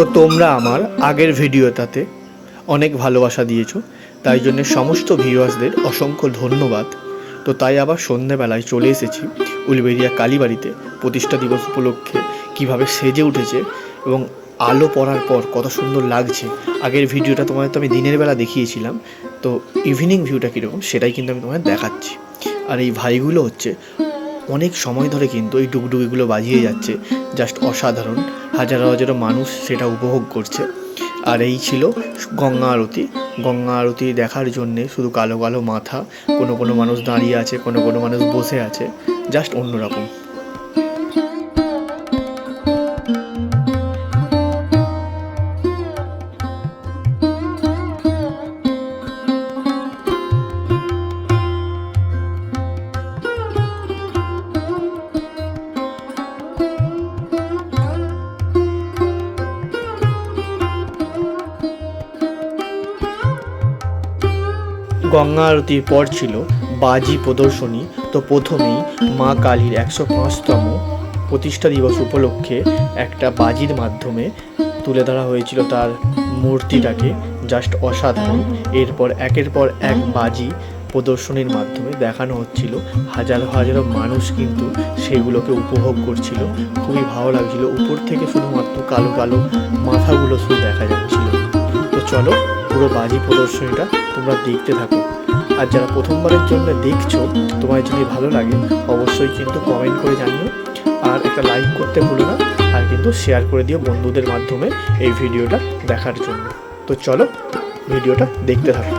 তো তোমরা আমার আগের ভিডিওটাতে অনেক ভালোবাসা দিয়েছ, তাই জন্য সমস্ত ভিউয়ার্সদের অসংখ্য ধন্যবাদ। তো তাই আবার সন্ধ্যেবেলায় চলে এসেছি উলবেরিয়া কালীবাড়িতে প্রতিষ্ঠা দিবস উপলক্ষে, কীভাবে সেজে উঠেছে এবং আলো পড়ার পর কত সুন্দর লাগছে। আগের ভিডিওটা তোমাদের তো আমি দিনের বেলা দেখিয়েছিলাম, তো ইভিনিং ভিউটা কীরকম সেটাই কিন্তু আমি তোমাদের দেখাচ্ছি। আর এই ভাইগুলো হচ্ছে অনেক সময় ধরে কিন্তু এই ডুগডুগিগুলো বাজিয়ে যাচ্ছে জাস্ট অসাধারণ। হাজারো হাজারো মানুষ সেটা উপভোগ করছে। আর এই ছিল গঙ্গা আরতি। গঙ্গা আরতি দেখার জন্যে শুধু কালো কালো মাথা, কোনো কোনো মানুষ দাঁড়িয়ে আছে, কোনো কোনো মানুষ বসে আছে জাস্ট অন্যরকম। গঙ্গা আরতির পর ছিল বাজি প্রদর্শনী। তো প্রথমেই মা কালীর একশো পাঁচতম প্রতিষ্ঠা দিবস উপলক্ষে একটা বাজির মাধ্যমে তুলে ধরা হয়েছিল তার মূর্তিটাকে। জাস্ট অসাধারণ। এরপর একের পর এক বাজি প্রদর্শনীর মাধ্যমে দেখানো হচ্ছিল। হাজার হাজারো মানুষ কিন্তু সেগুলোকে উপভোগ করছিল। খুবই ভালো লাগছিল। উপর থেকে শুধুমাত্র কালো কালো মাথাগুলো শুধু দেখা যাচ্ছিল। তো চলো পুরো বাজি প্রদর্শনীটা তোমরা দেখতে থাকো। আর যারা প্রথমবারের জন্য দেখছ তোমার যদি ভালো লাগে, অবশ্যই কিন্তু কমেন্ট করে জানিও। আর একটা লাইক করতে ভুলো না, আর কিন্তু শেয়ার করে দিও বন্ধুদের মাধ্যমে এই ভিডিওটা দেখার জন্য। তো চলো, ভিডিওটা দেখতে থাকো।